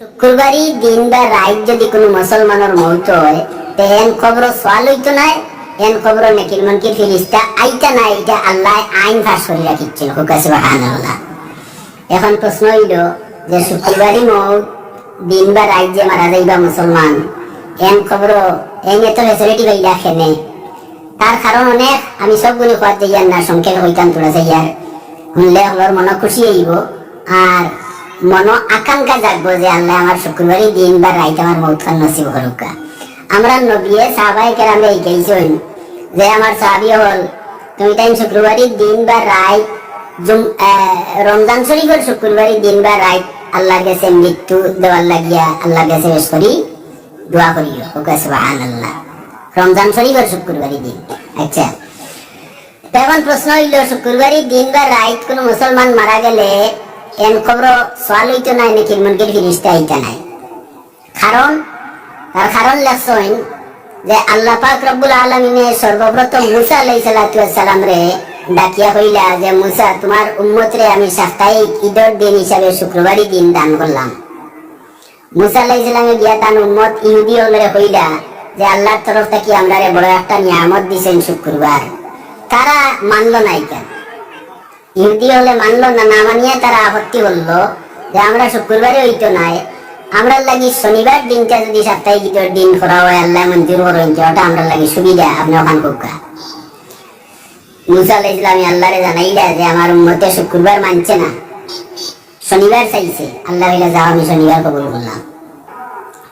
শুক্রবারই দিন বা রাত যদি কোনো মুসলমানের মৌত হয়, তে এন খবর সোয়াল হইতো নাই এন খবর নাকির মনকির ফিরিস্তা আইতা না এটা আল্লাহ আইন ফাঁস করে রাখিচ্ছিল হুকা সুবহানাল্লাহ। এখন প্রশ্ন হইল যে শুক্রবারই মৌত দিন বা রাত যে মারা যাইবা মুসলমান এন খবর এন এত ফেসিলিটি পাইলা খেনে। তার কারণ অনেক, আমি সবগুলো খোয়ার যাইয়ার না সংক্ষেপে হইতাম তোরা যাইয়ার শুনলে আমার মনে খুশি হইব। আর মন আকাঙ্ক্ষা জাগবো যে আল্লাহ আমার শুক্রবারই দিন বা রাইত আমার মৌত খান নসিব হরুকা আমরা নবিয়ে সাহাবাই কেরামে শিখাইছেন যে আমার সাহাবি হল, তুমি তাই শুক্রবারই দিন বা রাত রমজান শরীফের শুক্রবারই দিন বা রাত আল্লাহর কাছে মৃত্যু দেওয়ার লাগিয়া আল্লাহর কাছে বেশ করি দোয়া করিও ওকে সুবাহান আল্লাহ রমজান শরীফের শুক্রবারই দিন। আচ্ছা এখন প্রশ্ন হইল, শুক্রবারই দিন বা রাত কোনো মুসলমান মারা গেলে এন খবর সোয়াল হইতো নাই নাকি মনকির ফিরিস্তা হইতা নাই। কারণ, তার কারণ লেখছেন যে আল্লাহ পাক রব্বুল আলমিনে সর্বপ্রথম মুসা আলাই সালাম রে ডাকিয়া হইলা যে, মুসা, তোমার উম্মত রে আমি সাপ্তাহিক ঈদের দিন হিসাবে শুক্রবারই দিন দান করলাম। মুসা আলাই সালামে গিয়া তার উম্মত ইহুদি হলে হইলা যে, আল্লাহর তরফ থেকে আমরা রে বড় একটা নিয়ামত দিছেন শুক্রবার। তারা মানলো নাই কেন ইহুদি হলে মানলো না না মানিয়ে তারা আপত্তি করল যে আমরা শুক্রবারে হইতো নাই। আমরা লাগি শনিবার দিনটা যদি সাপ্তাহিক ঈদের দিন করা হয়, আল্লাহ মঞ্জুর করেন যে ওটা আমরা লাগি সুবিধা, আপনি ওখান কুকা। মুসা আলাহ ইসলামী আল্লাহরে জানাইলা যে, আমার উম্মতে শুক্রবার মানছে না। শনিবার চাইছে। আল্লাহ হইলা যাও, আমি শনিবার কবুল করলাম।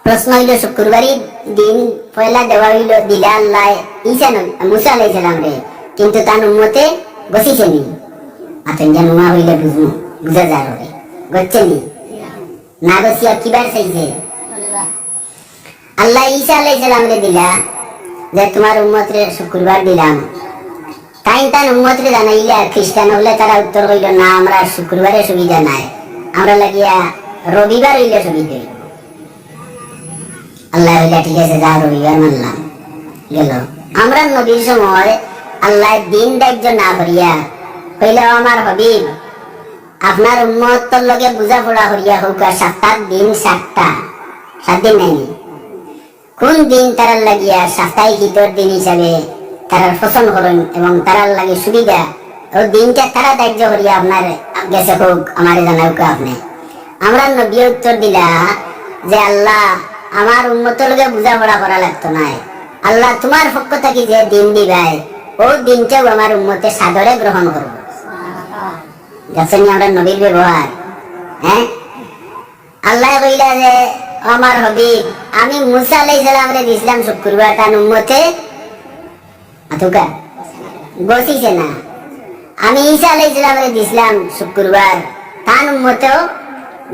প্রশ্ন হইল, শুক্রবারই দিন পয়লা দেওয়া হইল, দিলা আল্লাহ ঈসা নবী মুসা আলাহ ইসলাম রে, কিন্তু তার উম্মতে বসিছে নি আতেন যেন মা হইলে বুঝমু বুঝা যার রে গচ্ছে নি গছিয়া কিবার চাইছে আল্লাহ ঈসা আলাইহিস সালাম রে দিলা যে তোমার উম্মত রে শুক্রবার দিলাম তাই তার উম্মত রে জানাইলে খ্রিস্টান হলে তারা উত্তর কইল না আমরা শুক্রবারে সুবিধা নাই আমরা লাগিয়া রবিবার হইলে সুবিধা হইল আল্লাহ হইলা ঠিক আছে যা রবিবার মানলাম গেল আমরা নবীর সময় আল্লাহ দিন দাহ্য না করিয়া হইলে আমার হবিব আপনার উম্মতর লগে বুঝা পড়া করিয়া হোক সাতটার দিন সাতটা। সাত দিন নাই কোন দিন তারার লাগিয়া সাপ্তাহিক ঈদের দিন হিসাবে তারা পছন্দ করেন এবং তারার লাগে সুবিধা? ও দিনটা তারা দাহ্য করিয়া আপনার গেছে হোক আমার জানা হোক আপনি। আমরা নবী উত্তর দিলা যে, আল্লাহ আমার উন্মতের লগে বুঝা পড়া করা লাগতো নাই। আল্লাহ তোমার পক্ষ থেকে যে দিন দিবাই? ও দিনটাও আমার উন্মতে সাদরে গ্রহণ করব হ্যাঁ? আমি দিছিলাম শুক্রবার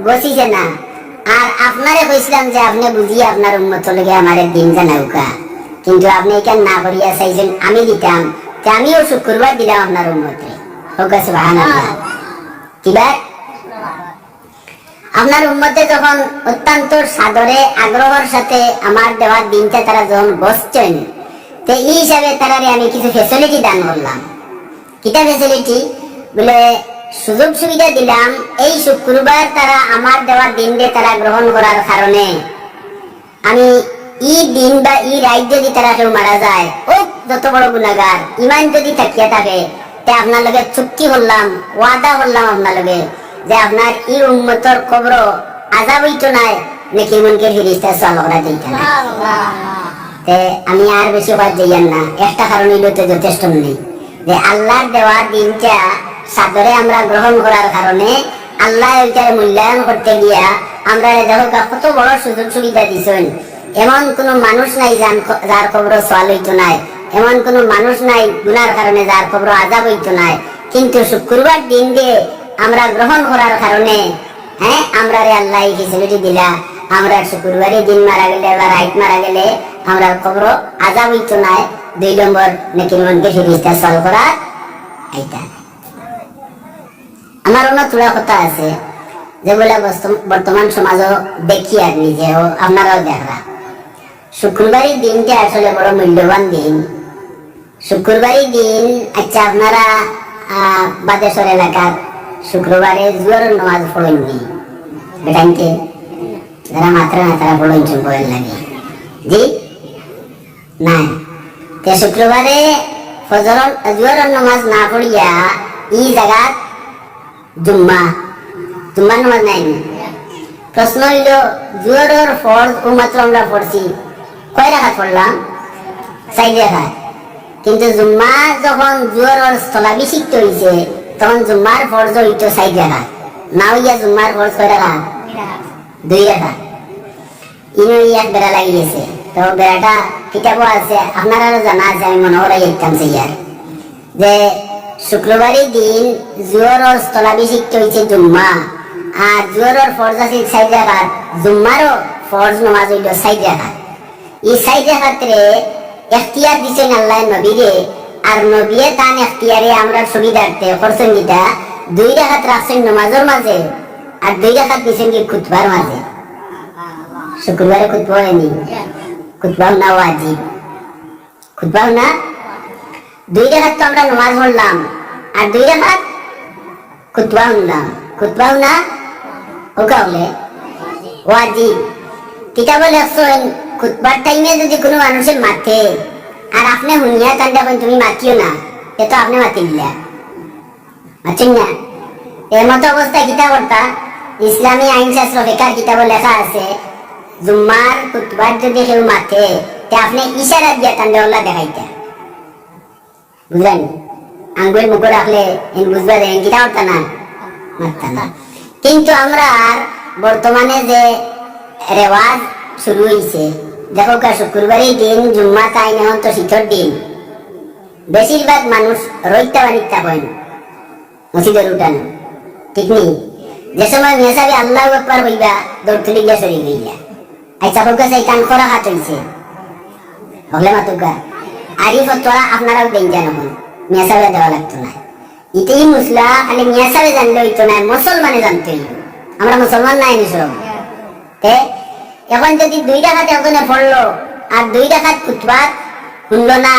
বসিছে না। আর আপনারে কইছিলাম যে, আপনি বুঝিয়ে আপনার উম্মত লগে আমারে দিন কিন্তু আপনি কেন না করিয়া চাইছেন, আমি দিতাম। আমিও শুক্রবার দিলাম আপনার উম্মতে। কিবার আপনার উম্মতে যখন অত্যন্ত সাদরে আগ্রহের সাথে আমার দেওয়ার দিনটা তারা যখন বসছেন, তো এই হিসাবে তারারে আমি কিছু ফেসিলিটি দান করলাম। কিটা ফেসিলিটি বলে, সুযোগ সুবিধা দিলাম, এই শুক্রবার তারা আমার দেওয়ার দিনকে তারা গ্রহণ করার কারণে। আমি ই দিন বা ই রাত যদি তারা কেউ মারা যায়, ও যত বড় গুণাগার ইমান যদি থাকিয়া থাকে তে আপনার লগে চুক্তি করলাম ওয়াদা করলাম আপনার লগে যে আপনার ই উম্মতর কবর আজাব হইতো নাই নাকি মনকে ফিরিস্তা চল করা দিত না তে আমি আর বেশি বাদ যাইয়ান না। একটা কারণ হইল তো যথেষ্ট নেই যে আল্লাহর দেওয়া দিনটা সাদরে আমরা গ্রহণ করার কারণে আল্লাহ এটার মূল্যায়ন করতে গিয়া আমরা দেখো কত বড় সুযোগ সুবিধা দিছেন। এমন কোন মানুষ নাই যার খবর সোয়াল হইতো নাই। এমন কোন মানুষ নাই, গুনার কারণে যার খবর আজাব হইতো নাই। কিন্তু শুক্রবার দিন দিয়ে আমরা গ্রহণ করার কারণে হ্যাঁ আমরা রে আল্লাহ এই ফেসিলিটি দিলা। আমরা শুক্রবারে দিন মারা গেলে বা রাইট মারা গেলে আমরা খবর আজাব হইতো নাই। দুই নম্বর নাকি মনকে ফিরিস্তা সল করা এইটা আমার অন্য তোলা কথা আছে যেগুলা বর্তমান সমাজও দেখি আর নিজেও, আপনারাও দেখরা। শুক্রবারই দিনটা আসলে বড় মূল্যবান দিন। শুক্রবারই দিন। আচ্ছা আপনারা বাদেশ্বর এলাকার শুক্রবারে জোয়ার নামাজ পড়েননি বেটাইনকে যারা মাত্রা না, তারা ইনচুন বয়েল লাগে। জি? নাই তে শুক্রবারে ফজর জুয়ার নামাজ না পড়িয়া ই জায়গাত জুম্মা। জুম্মার নামাজ নাই নি? প্রশ্ন হইল, জুয়ারের ফরজ ও মাত্র আমরা পড়ছি, কয় রাখাত পড়লাম? চাই রাখাত। কিন্তু জুম্মা যখন জুয়ারের স্থলাভিষিক্ত হয়েছে তখন জুম্মার ফরজ হইতো চাই রাখাত না হইয়া জুম্মার ফরজ কয় রাখাত দুই রাখাত ইনো ইয়াক বেড়া লাগিয়েছে তো বেড়াটা কিতাবও আছে, আপনারা জানা আছে, আমি মনে করাই ইতাম ইয়ার যে শুক্রবারের দিন জুয়রের স্থলাভিষিক্ত হয়েছে জুম্মা, আর জুয়রের ফরজ আছে সাইড রাখাত। জুম্মারও ফরজ নমাজ হইল সাইড রাখাত। এই সাইড রাখাতে এখতিয়ার দিছেন আল্লাহ নবীরে আর নবীয়ে তান এখতিয়ারে আমরা সুবিধার্থে করছেন গীতা দুই রাখাত রাখছেন নমাজের মাঝে, আর দুই রাখাত দিছেন কি খুতবার মাঝে। শুক্রবারে খুতবা হয়নি। খুতবাও না ওয়াজিব। খুতবাও না? দুই রেখাত তো আমরা নমাজ পড়লাম, আর দুই রেখাত খুতবা শুনলাম খুতবাও না? ওকা বলে ওয়াজিব। কিতাবে লেখছেন খুতবার টাইমে যদি কোনো মানুষের মাথে আর আপনি শুনিয়া কান দেখেন তুমি মাতিও না, এ তো আপনি মাতি দিলা। মাতিন না। এর মতো অবস্থায় কিতা করতা ইসলামী আইন বেকার কিতাবে লেখা আছে, জুম্মার খুতবার যদি কেউ মাথে তে আপনি ইশারা দিয়া কান দেওয়ালা দেখাইতা। বুঝলেন? আঙ্গুল মুখে রাখলে এন বুঝবা দেন কিতা করতা না? মারতা কিন্তু আমরা বর্তমানে যে রেওয়াজ শুরু হয়েছে দেখো কা শুক্রবারের দিন জুম্মা তাই এখন তো শীতর দিন। বেশিরভাগ মানুষ রইতা বানিতা হয় না মসজিদের উঠানো। ঠিক নেই? যে সময় মেসাবি আল্লাহ একবার হইবা দৌড় গিয়া সরি গইলা আচ্ছা হোক সেই কান করা হাত হইছে। হলে মাতুকা আরিফ তোরা আপনারাও জান হন মেসাবে দেওয়া লাগতো না। ইতেই মুসলা, খালি মেসাবে জানলে হইতো না, মুসলমানে জানতে আমরা মুসলমান নাই নিসব তে এখন যদি দুই টাকাত একজনে পড়ল, আর দুই টাকাত কুতবাত শুনলো না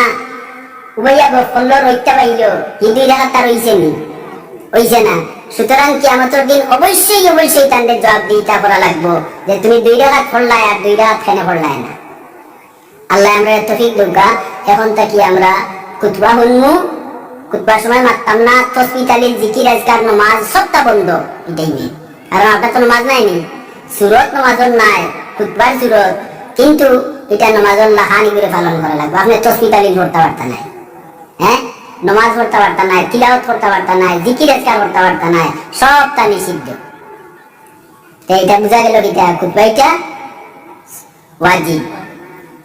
উবাইয়া পড়ল রইতে পাইল, কি দুই টাকাত তার হইছে নি? হইছে না। সুতরাং কি আমাদের দিন অবশ্যই অবশ্যই তাদের জবাব দিতে করা লাগবো, যে তুমি দুই টাকাত পড়লাই আর দুই টাকাত ফেনে পড়লাই না? আল্লাহ আমরা তফিক দুর্গা, এখন থাকি আমরা কুতবা শুনমু। কুতবার সময় মারতাম না তসবি তালির জিকির, আজকার নমাজ, সবটা বন্ধ, এটাই নেই কারণ আপনার তো নমাজ নাই নি? সুরত নমাজর নাই। কুতবার সুরত কিন্তু এটা নমাজর লাহানি করে পালন করা লাগবে। আপনি তসবি তালিল পড়তে পারতা নাই। হ্যাঁ? নমাজ পড়তে পারতা নাই, তিলাওয়াত করতে পারতা নাই, জিকির আজকার করতে পারতা নাই সবটা নিষিদ্ধ। তো এটা বোঝা গেল কিটা কুতবা এটা? ওয়াজিব।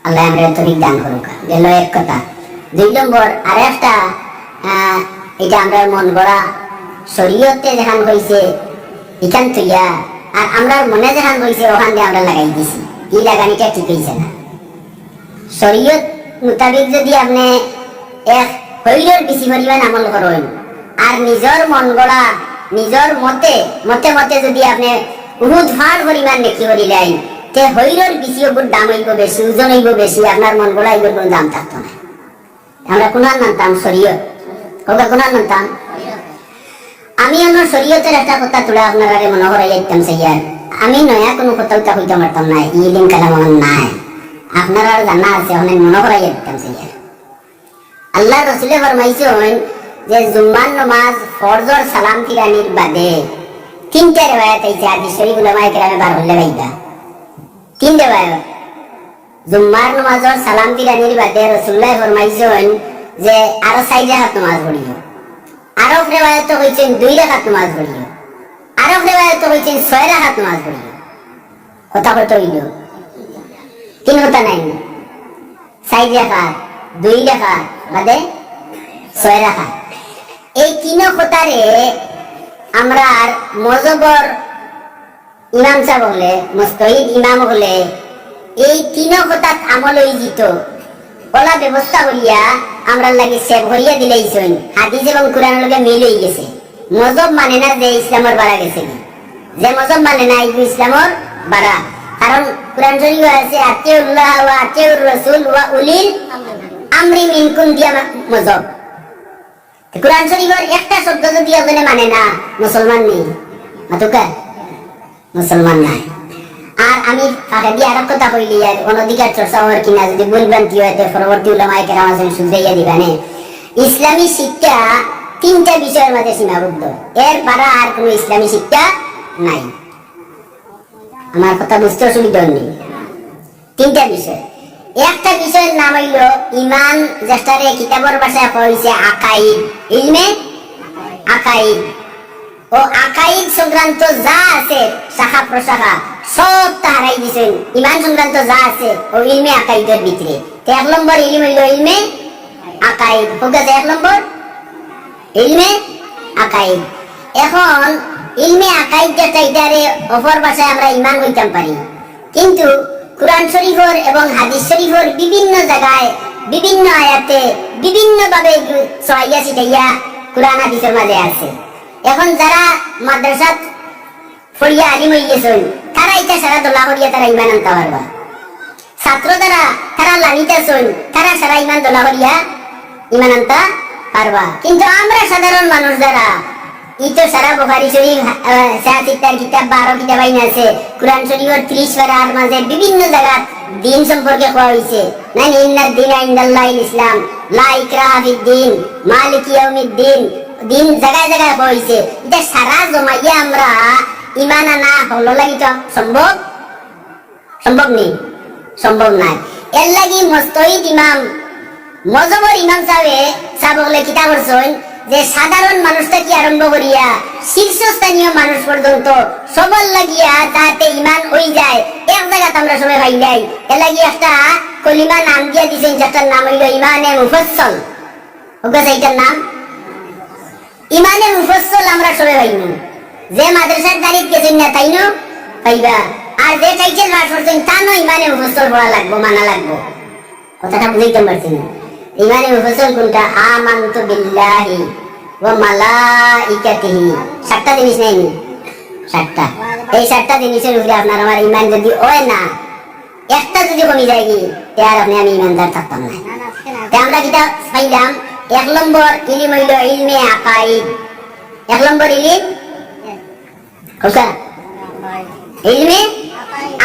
আল্লাহ আমরা তরিক দান করুক। গেল এক কথা। দুই নম্বর, আর একটা এটা আমরা মন গড়া শরীয়তে যেখান হয়েছে এখান তুইয়া আর আমরা মনে যেখান হয়েছে ওখান দিয়ে আমরা লাগাই দিছি। এই লাগানিটা ঠিক হয়েছে না শরীয়ত মোতাবিক যদি আপনি এক শরীরের বেশি পরিমাণ আমল করেন, আর নিজের মন গড়া, নিজের মতে মতে মতে যদি আপনি বহুত ভার পরিমাণ নেকি করিলেন তে হইরের বেশি ওপর দাম হইব বেশি, ওজন হইব বেশি, আপনার মন গড়া হইব কোনো দাম থাকতো না। আমরা কোনার নামতাম শরীয়ত। কোনার নামতাম আমি আমার শরীয়তের একটা কথা তোলা আপনার আগে মনে করাই যাইতাম সেইয়ার আমি নয়া কোনো কথা উঠা হইতে পারতাম না ইলিম কালাম আমার নাই। আপনারা জানা আছে অনেক মনে করাই যাইতাম সেইয়ার আল্লাহ রসুলে ফরমাইছেন যে জুম্মান নমাজ ফরজর সালাম ফিরানির বাদে তিনটা রেওয়ায়ত আইছে আদি শরীফ উলামায়ে কেরামে বার হলে বাইদা তিন রেওয়ায়ত জুম্মার নমাজর সালাম ফিরানির বাদে রসুল্লাহ ফরমাইছেন যে আরও চাই রাখাত নমাজ পড়িও আরও রেওয়ায়ত হইছেন দুই রাখাত নমাজ ছয় রাখাত নমাজ পড়িও কথা কত হইল। তিন কথা নাই। চাই দুই বাদে ছয় এই তিন কথারে আমরা মজবর ইমাম সাহেব হলে, মুস্তহিদ ইমাম হলে, এই তিন কথাত আমল হয়ে যেত ওলা ব্যবস্থা করিয়া আমরা লাগে সেভ করিয়া দিলেইছেন হাদিস এবং কোরআনের লগে মিল হয়ে গেছে। মজব মানে না যে ইসলামের বাড়া গেছে যে মজব মানে না এই ইসলামের বাড়া। কারণ কোরআন শরীফ আছে, আতিউল্লাহ ওয়া আতিউর রাসূল ওয়া উলিল আমরি মিনকুম দিয়া মজব কোরআন শরীফের একটা শব্দ যদি মানে না, মুসলমান নেই। মাতুকা, মুসলমান নাই। আর আমি ফাঁকা দিয়ে আরেক কথা কইলি আর অনধিকার চর্চা হওয়ার কিনা, যদি ভুলভ্রান্তি হয়, তো পরবর্তী উলামায়ে কেরাম আছেন, শুধরাইয়া দিবানে ইসলামী শিক্ষা তিনটা বিষয়ের মাঝে সীমাবদ্ধ। এর পারা আর কোনো ইসলামী শিক্ষা নাই। আমার কথা বুঝতে অসুবিধা নেই তিনটা বিষয়। একটা বিষয়ের নাম হইল, ইমান যেটারে কিতাবর ভাষায় হয়েছে আকাইদ। ইলমে আকাইদ। ও আকাইদ সংক্রান্ত যা আছে, শাখা প্রশাখা সব তাহারাই দিছেন। ইমান সংক্রান্ত যা আছে, ও ইলমে আকাইদের ভিতরে। তো এক নম্বর ইলম হইল ইলমে আকাইদ। হোক আছে এক নম্বর? ইলমে আকাইদ। এখন, ইলমে আকাইদ যেটা অপর ভাষায় আমরা ইমান কইতাম পারি। কিন্তু, কোরআন শরীফর এবং হাদিস শরীফর বিভিন্ন জায়গায়, বিভিন্ন আয়াতে বিভিন্ন ভাবে সহাইয়া ছিটাইয়া কোরআন, হাদিসের মাঝে আছে। এখন যারা মাদ্রাসাত ফড়িয়া আলিম গেছেন তারা এটা সারা দোলা করিয়া তারা ইমান আনতে পারবা। ছাত্র দ্বারা তারা লালিতাছন তারা সারা ইমান দোলা করিয়া ইমান আনতা পারবা। কিন্তু আমরা সাধারণ মানুষ যারা ইতো সারা বুখারি শরীফ কিতাব বারো কিতাব আইন আছে। কোরআন শরীফের ত্রিশ পারার মাঝে বিভিন্ন জায়গা দিন সম্পর্কে কোয়া হয়েছে নাই ইন্নার দিন আইন্দাল্লাহ ইসলাম, লা ইকরাহা দিন, মালিক ইয়াউমিদ্দিন, দিন জায়গায় জায়গায় কোয়া হয়েছে এটা সারা জমাইয়া আমরা ইমান আনা হলো লাগিত সম্ভব সম্ভব নেই সম্ভব নাই। এর লাগি মস্তহিদ ইমাম মজবর ইমাম সাহেবে সাবকলে কিতাব করছেন যে সাধারণ মানুষটা কি আরম্ভ করিয়া শীর্ষস্থানীয় মানুষ পর্যন্ত সবল লাগিয়া তাতে ইমান হয়ে যায়। এক জায়গাতে আমরা সবাই ভাই যাই এর লাগি একটা কলিমা নাম দিয়া দিছেন যেটার নাম হইল ইমানে মুফসল ওকে সেইটার নাম। ইমানে মুফসল আমরা সবাই পাইব যে মাদ্রাসার দাঁড়িয়ে গেছেন না তাই না? পাইবা আর যে চাইছেন পাস করছেন তা নয় ইমানে মুফসল পড়া লাগবো মানা লাগবো। কথাটা বুঝাইতে পারছি না। ইমানে মুফসল কোনটা? আমান্তু বিল্লাহি ওয়া মালাইকাতিহি। সাতটা জিনিস নেই? সাতটা। এই সাতটা জিনিসের উপরে আপনার আমার ইমান যদি হয় না একটা যদি কমে যায় কি আর আপনি আমি ইমানদার থাকতাম না। তে আমরা কিতা পাইলাম এক নম্বর ইলিম হইল ইলমে আকাইদ। এক নম্বর ইলিম ইলমে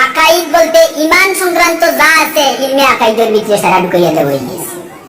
আকাইদ বলতে ইমান সংক্রান্ত যা আছে ইলমে আকাইদের ভিতরে সারা ঢুকাইয়া দেবো